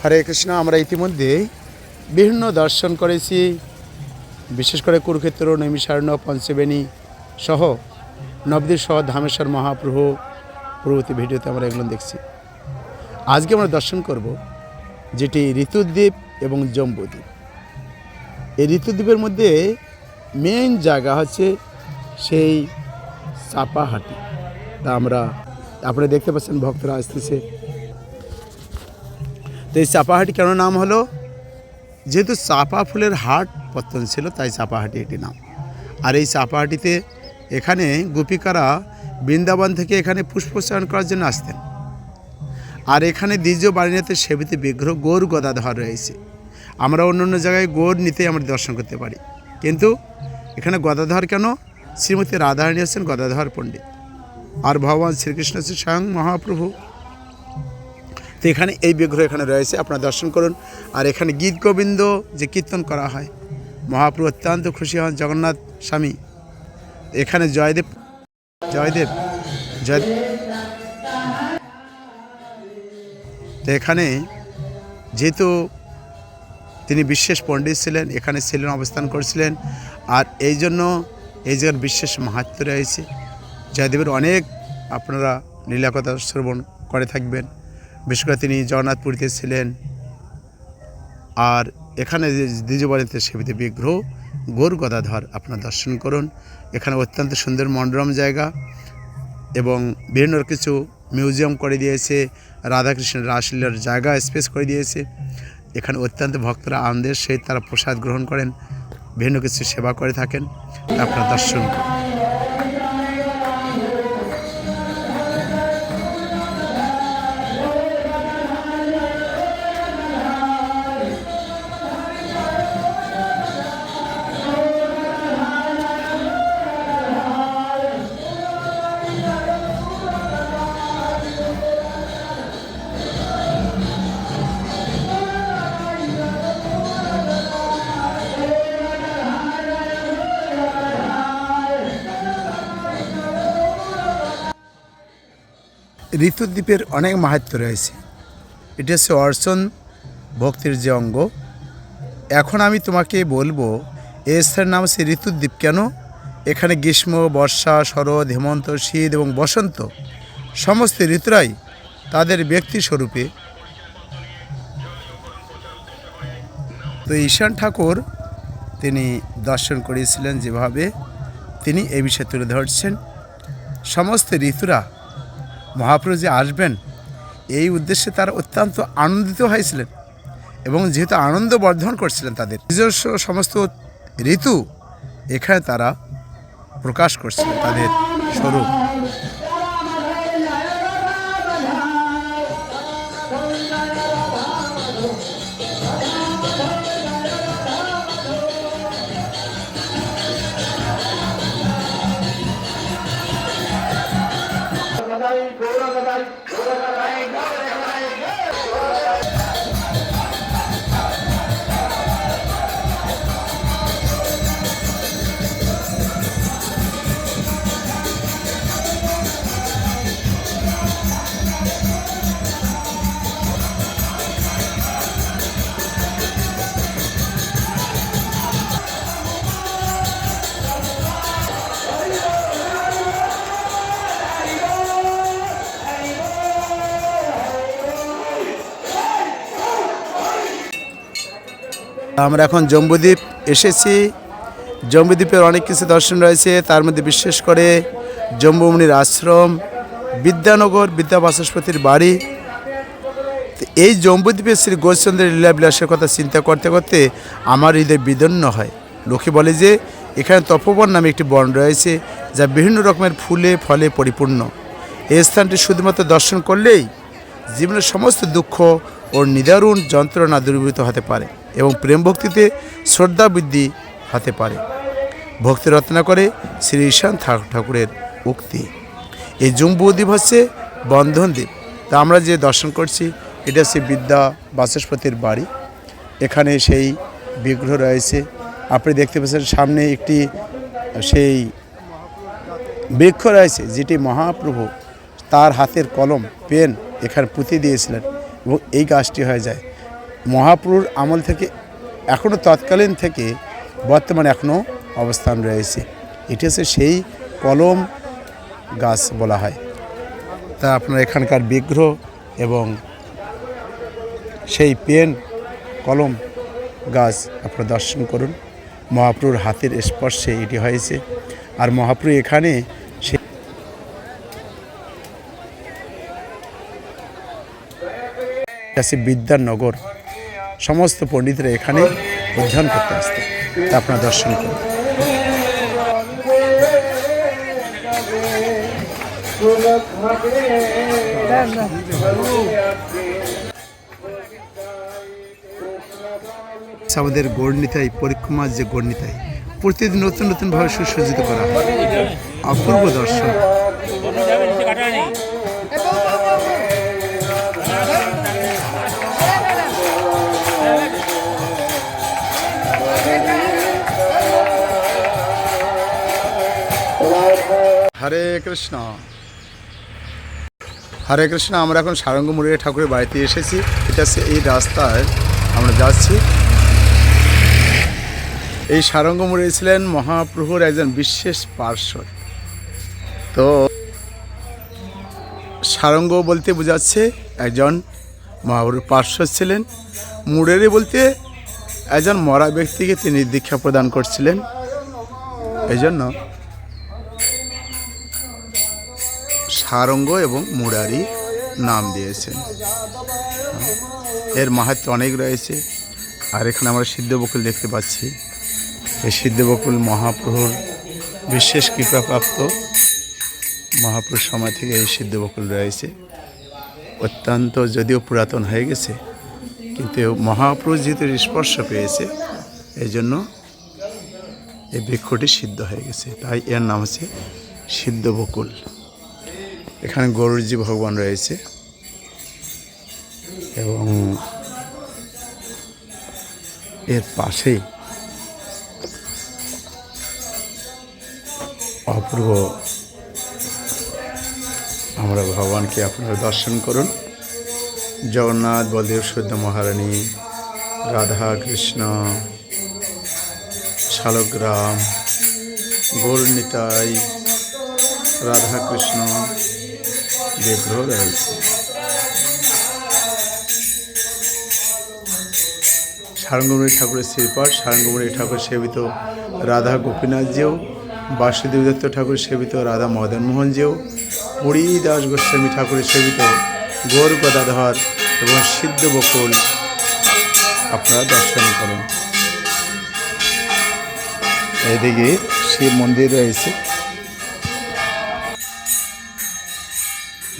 হরে কৃষ্ণ, আমরা ইতিমধ্যে বিভিন্ন দর্শন করেছি, বিশেষ করে কুরুক্ষেত্র, নৈমিষারণ্য, পঞ্চবেণী সহ নবদ্বীপ সহ ধামেশ্বর মহাপ্রভু প্রভৃতি ভিডিওতে আমরা এগুলো দেখছি। আজকে আমরা দর্শন করব যেটি ঋতুদ্বীপ এবং জম্বুদ্বীপ। এই ঋতুদ্বীপের মধ্যে মেন জায়গা হচ্ছে সেই চাপাহাটি। তা আমরা, আপনারা দেখতে পাচ্ছেন, ভক্তরা আসতেছে। তো এই চাপাহাটি কেন নাম হলো? যেহেতু চাপা ফুলের হাট পত্তন ছিল, তাই চাপাহাটি একটি নাম। আর এই চাপাহাটিতে এখানে গোপিকারা বৃন্দাবন থেকে এখানে পুষ্পচারণ করার জন্য আসতেন। আর এখানে দ্বিতীয় বাড়িনাতে সেবিত বিগ্রহ গৌর গদাধর রয়েছে। আমরা অন্য অন্য জায়গায় গৌর নিতে আমরা দর্শন করতে পারি। কিন্তু এখানে গদাধর কেন? শ্রীমতী রাধারানী হচ্ছেন গদাধর পণ্ডিত। আর ভগবান শ্রীকৃষ্ণ হচ্ছে স্বয়ং মহাপ্রভু। তো এখানে এই বিগ্রহ এখানে রয়েছে, আপনারা দর্শন করুন। আর এখানে গীত গোবিন্দ যে কীর্তন করা হয়, মহাপ্রভু অত্যন্ত খুশি হন জগন্নাথ স্বামী। এখানে জয়দেব জয়দেব, জয় তো এখানে যেহেতু তিনি বিশেষ পণ্ডিত ছিলেন, এখানে ছিলেন অবস্থান করছিলেন, আর এই জন্য এই জায়গার বিশেষ মাহাত্ম রয়েছে। জয়দেবের অনেক আপনারা লীলাকথা শ্রবণ করে থাকবেন। বিশেষ করে তিনি জগন্নাথপুরীতে ছিলেন। আর এখানে দ্বিজবাড়িতে সেবিত বিগ্রহ গোর গদাধর আপনারা দর্শন করুন। এখানে অত্যন্ত সুন্দর মনোরম জায়গা এবং বিভিন্ন কিছু মিউজিয়াম করে দিয়েছে। রাধাকৃষ্ণ রাসলীলার জায়গা স্পেস করে দিয়েছে। এখানে অত্যন্ত ভক্তরা আনন্দের সহিত তারা প্রসাদ গ্রহণ করেন, বিভিন্ন কিছু সেবা করে থাকেন। আপনার দর্শন করুন। ঋতুদ্বীপের অনেক মাহাত্ম রয়েছে। এটা হচ্ছে অর্চন ভক্তির যে অঙ্গ। এখন আমি তোমাকে বলব এই স্থানের নাম হচ্ছে ঋতুদ্বীপ কেন? এখানে গ্রীষ্ম, বর্ষা, শরৎ, হেমন্ত, শীত এবং বসন্ত সমস্ত ঋতুরাই তাদের ব্যক্তি স্বরূপে তো ঈশান ঠাকুর তিনি দর্শন করিয়েছিলেন যেভাবে তিনি এ বিষয়ে তুলে ধরছেন। সমস্ত ঋতুরা মহাপ্রভু যে আসবেন, এই উদ্দেশ্যে তারা অত্যন্ত আনন্দিত হয়েছিলেন এবং যেহেতু আনন্দ বর্ধন করছিলেন তাদের। নিজস্ব সমস্ত ঋতু এখানে তারা প্রকাশ করছিলেন, তাদের স্বরূপ। আমরা এখন জম্বুদ্বীপ এসেছি। জম্বুদ্বীপের অনেক কিছু দর্শন রয়েছে, তার মধ্যে বিশেষ করে জম্বুমণির আশ্রম, বিদ্যানগর বিদ্যা বাচস্পতির বাড়ি এই জম্বুদ্বীপে শ্রী গোচন্দ্রের লীলাবিলাসের কথা চিন্তা করতে করতে আমার হৃদয় বিদন্ন হয়। লোকে বলে যে, এখানে তপবন নামে একটি বন রয়েছে, যা বিভিন্ন রকমের ফুলে, ফলে পরিপূর্ণ। এই স্থানটি শুধুমাত্র দর্শন করলেই জীবনের সমস্ত দুঃখ ও নিদারুণ যন্ত্রণা দূরীভূত হতে পারে। এবং প্রেম ভক্তিতে শ্রদ্ধা বৃদ্ধি হতে পারে। ভক্তি রচনা করে শ্রী ঈশান ঠাকুরের উক্তি। এই জম্বুদ্বীপ হচ্ছে বন্ধন দ্বীপ তা আমরা যে দর্শন করছি, এটা হচ্ছে বিদ্যা বাচস্পতির বাড়ি। এখানে সেই বিগ্রহ রয়েছে। আপনি দেখতে পাচ্ছেন সামনে একটি, সেই বৃক্ষ রয়েছে, যেটি মহাপ্রভু তার হাতের কলম, পেন এখানে পুঁতে দিয়েছিলেন এবং এই গাছটি হয়ে যায়। মহাপ্রভুর আমল থেকে এখনও তৎকালীন থেকে বর্তমানে এখনও অবস্থান রয়েছে। এটি হচ্ছে সেই কলম গাছ বলা হয়। তা আপনার এখানকার বিগ্রহ এবং সেই পেন কলম গাছ আপনারা দর্শন করুন। মহাপ্রভুর হাতের স্পর্শে এটি হয়েছে। আর মহাপ্রভু এখানে সে আছে বিদ্যার নগর সমস্ত পণ্ডিতরা এখানে অধ্যয়ন করতে আসতে। আপনারা দর্শন করুন। আমাদের গর্ণিতাই পরীক্ষমার যে গর্ণিতাই প্রতিদিন নতুন নতুনভাবে সুসজ্জিত করা হয় অপূর্ব দর্শন। হরে কৃষ্ণ। হরে কৃষ্ণ, আমরা এখন সারঙ্গ মুরলী ঠাকুরের বাড়িতে এসেছি। এটা এই রাস্তায় আমরা যাচ্ছি। এই সারঙ্গ মুরলী ছিলেন মহাপ্রভুর একজন বিশেষ পার্শ্বদ। তো সারঙ্গ বলতে বোঝাচ্ছে একজন মহাপ্রভুর পার্শ্বদ ছিলেন। মুরেরি বলতে একজন মরা ব্যক্তিকে তিনি দীক্ষা প্রদান করছিলেন। এই জন্য সারঙ্গ এবং মুরারি নাম দিয়েছেন। এর মাহাত্ম অনেক রয়েছে। আর এখানে আমরা সিদ্ধ বকুল দেখতে পাচ্ছি। এই সিদ্ধ বকুল মহাপ্রভুর বিশেষ কৃপাপ্রাপ্ত মহাপ্রভুর সময় থেকে এই সিদ্ধ বকুল রয়েছে। অত্যন্ত যদিও পুরাতন হয়ে গেছে, কিন্তু মহাপ্রভু যেহেতু স্পর্শ পেয়েছে, এই জন্য এই বৃক্ষটি সিদ্ধ হয়ে গেছে। তাই এর নাম হচ্ছে সিদ্ধ বকুল। এখানে গরুরজি ভগবান রয়েছে এবং এর পাশেই অপূর্ব আমরা ভগবানকে আপনারা দর্শন করুন। জগন্নাথ, বলদেব শুদ্ধ মহারানী, রাধা কৃষ্ণ শালগ্রাম গৌরনিতাই রাধাকৃষ্ণ বিগ্রহ রয়েছে সারঙ্গমণি ঠাকুরের শ্রীপাঠ সারঙ্গমণি ঠাকুর সেবিত রাধা গোপীনাথজিও বাসুদেব দত্ত ঠাকুর সেবিত রাধা মদন মোহনজিও পুরী দাস গোস্বামী ঠাকুরের সেবিত গৌর গদাধর এবং সিদ্ধ বকুল। আপনারা দর্শন করুন। এদিকে শিব মন্দির রয়েছে।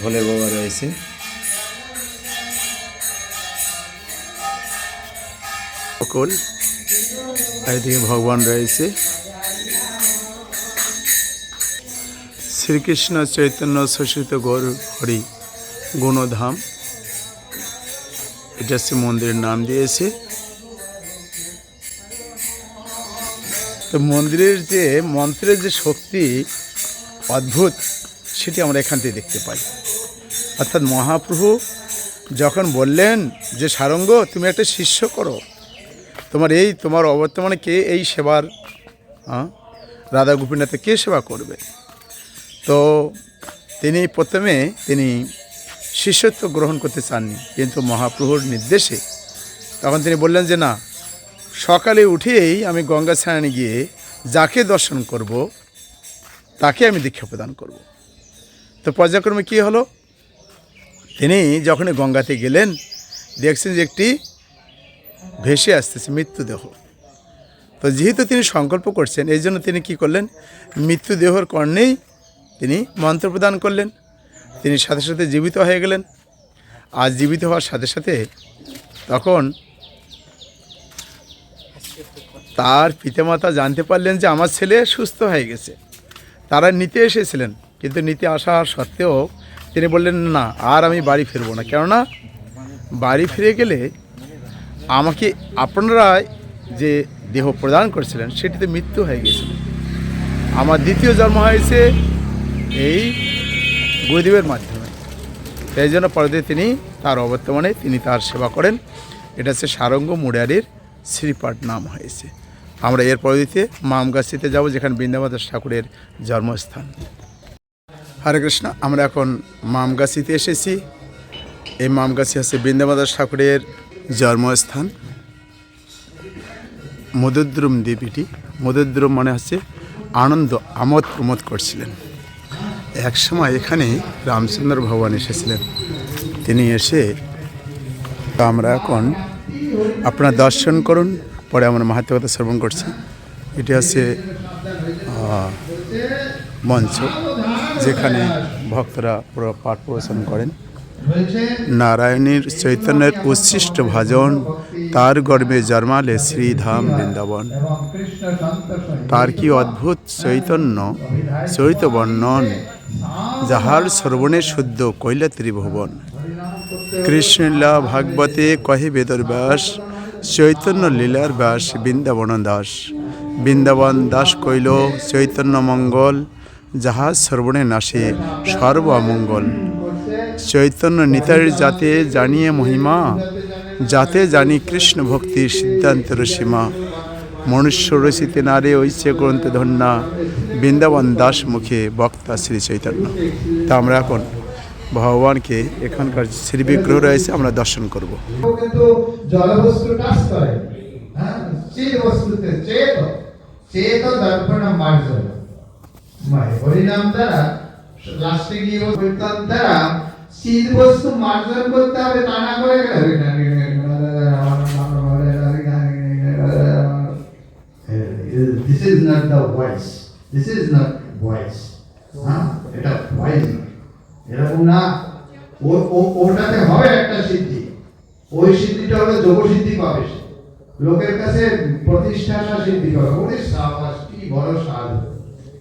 ভোলে বাবা রয়েছে। সকল এদিকে ভগবান রয়েছে। শ্রীকৃষ্ণ চৈতন্য শোষিত গৌর হরি গুণধাম এটা সে মন্দিরের নাম দিয়েছে। তো মন্দিরের যে মন্ত্রের যে শক্তি অদ্ভুত সেটি আমরা এখান থেকে দেখতে পাই। অর্থাৎ মহাপ্রভু যখন বললেন যে, সারঙ্গ, তুমি একটা শিষ্য করো। তোমার এই, তোমার অবর্তমানে কে এই সেবার রাধা গোপীনাথে কে সেবা করবে? তো তিনি প্রথমে, তিনি শিষ্যত্ব গ্রহণ করতে চাননি। কিন্তু মহাপ্রভুর নির্দেশে তখন তিনি বললেন যে, না, সকালে উঠেই আমি গঙ্গা স্নানে গিয়ে যাকে দর্শন করব, তাকে আমি দীক্ষা প্রদান করব। তো পর্যায়ক্রমে কী হলো? তিনি যখনই গঙ্গাতে গেলেন, দেখছেন যে একটি ভেসে আসতেছে মৃত্যুদেহ তো যেহেতু তিনি সংকল্প করছেন, এই জন্য তিনি কি করলেন? মৃত্যুদেহর কর্ণেই তিনি মন্ত্র প্রদান করলেন। তিনি সাথে সাথে জীবিত হয়ে গেলেন। আর জীবিত হওয়ার সাথে সাথে তখন তার পিতামাতা জানতে পারলেন যে আমার ছেলে সুস্থ হয়ে গেছে। তারা নিতে এসেছিলেন। কিন্তু নিতে আসা সত্ত্বেও তিনি বললেন, না, আর আমি বাড়ি ফিরবো না। কেননা, বাড়ি ফিরে গেলে আমাকে আপনারা যে দেহ প্রদান করেছিলেন, সেটিতে মৃত্যু হয়ে গেছিল আমার দ্বিতীয় জন্ম হয়েছে এই গুরুদেবের মাধ্যমে। সেই জন্য পরে তিনি তার অবর্তমানে তিনি তার সেবা করেন। এটা হচ্ছে সারঙ্গ মুরারির শ্রীপাঠ নাম হয়েছে। আমরা এর পরবর্তীতে মামগাছিতে যাব, যেখানে বৃন্দাবাদ ঠাকুরের জন্মস্থান। হরে কৃষ্ণ, আমরা এখন মামগাছিতে এসেছি। এই মামগাছি হচ্ছে বৃন্দাবন দাস ঠাকুরের জন্মস্থান। মধুদ্রুম দ্বীপ এটি মধুদ্রুম মানে হচ্ছে আনন্দ, আমোদ প্রমোদ করছিলেন। এক সময় এখানে রামচন্দ্র ভগবান এসেছিলেন। তিনি এসে আমরা এখন আপনার দর্শন করুন, পরে আমরা মাহাত্ম কথা শ্রবণ করছি। এটি হচ্ছে মঞ্চ। যেখানে ভক্তরা পাঠ প্রবচন করেন। নারায়ণীর চৈতন্যের উচ্ছিষ্ট ভাজন তার গর্বে জন্মালে শ্রীধাম বৃন্দাবন। তার কি অদ্ভুত চৈতন্য চরিত বর্ণন যাহার শ্রবণে শুদ্ধ কৈলা ত্রিভুবন কৃষ্ণলীলা ভাগবতে কহে বেদর ব্যাস চৈতন্য লীলার ব্যাস বৃন্দাবন দাস। বৃন্দাবন দাস কইল চৈতন্য মঙ্গল যাহা শ্রবণে নাশে সর্ব অমঙ্গল। চৈতন্য নিতাইর যাতে জানিয়ে মহিমা, যাতে জানি কৃষ্ণ ভক্তির সিদ্ধান্তের সীমা মনুষ্য রচিতে নারে ঐছে গ্রন্থ ধন্যা, বৃন্দাবন দাস মুখে বক্তা শ্রী চৈতন্য। তা আমরা এখন ভগবানকে এখানকার শ্রী বিগ্রহ রয়েছে, আমরা দর্শন করব। কিন্তু মানে হরিনাম দ্বারা, লাস্টে গিয়ে কীর্তন দ্বারা চির বস্তু মার্জন করতে হবে, তা না করে This is not the voice. This is voice. এটা নয় এরকম না। ওটাতে হবে একটা সিদ্ধি। ওই সিদ্ধিটা হলো যোগ সিদ্ধি পাবে লোকের কাছে প্রতিষ্ঠাতা সিদ্ধি পাবে। ওরে কি বড় সাধু।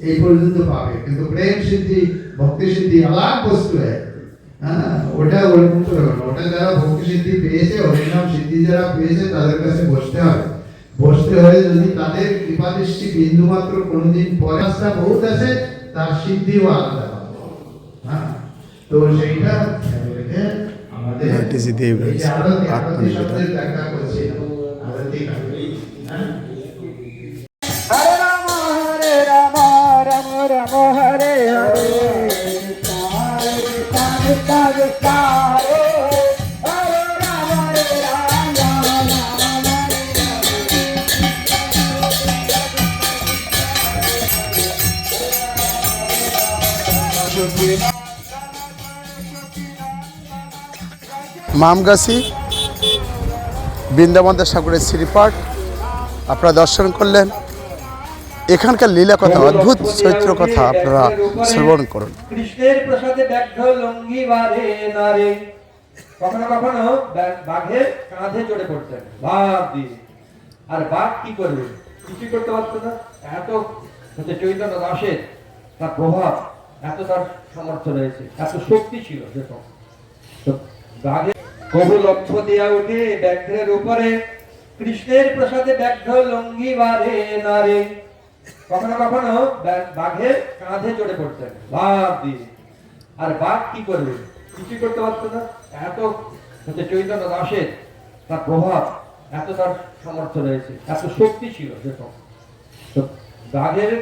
এই পর্যন্ত পাবে। কিন্তু প্রেম সিদ্ধি ভক্তি সিদ্ধি আলাদা বস্তু হ্যাঁ? ওটা ওরকম করে না। ওটা যারা ভক্তি সিদ্ধি পেয়েছে হরিনাম সিদ্ধি যারা পেয়েছে তাদের কাছে বসতে হবে। বসতে হলে যদি তাদের কৃপাদৃষ্টি বিন্দু মাত্র কোনোদিন পরে রাস্তা বহুত আছে তার সিদ্ধিও আলাদা। হ্যাঁ? তো সেইটা খেয়াল রেখে আমাদের আরতি, আরতি আত্মনিবেদন। আরতি মামগাছি, বৃন্দাবন দাস ঠাকুরের শ্রীপাঠ। আপনারা দর্শন করলেন। এখানকার লীলা কথা, অদ্ভুত চরিত্র কথা আপনারা শ্রবণ করুন। কৃষ্ণের প্রসাদে লঙ্গি বাঁধে নারে। কখনো কখনো বা- বাঘের কাঁধে চড়ে পড়তেন। বাঘ দিয়ে। আর বাঘ কি করবে? কিছুই করতে পারতো না। এত হচ্ছে চৈতন্য তার প্রভাব, এত তার সামর্থ্য রয়েছে। এত শক্তি ছিল তো কবু লক্ষ্য দেয়া উঠে ব্যাঘ্রের উপরে, কৃষ্ণের প্রসাদে ব্যাঘ্র লঙ্গি বাঁধে নারে। কখনো কখনো বাঘের কাঁধে চড়ে পড়তেন, বাঘ দিয়ে। আর বাঘ কি করবে? কিছুই করতে পারতো না। এত হচ্ছে চৈতন্য দাসের তার প্রভাব, এত তার সামর্থ্য রয়েছে, এত শক্তি ছিল তো বাঘের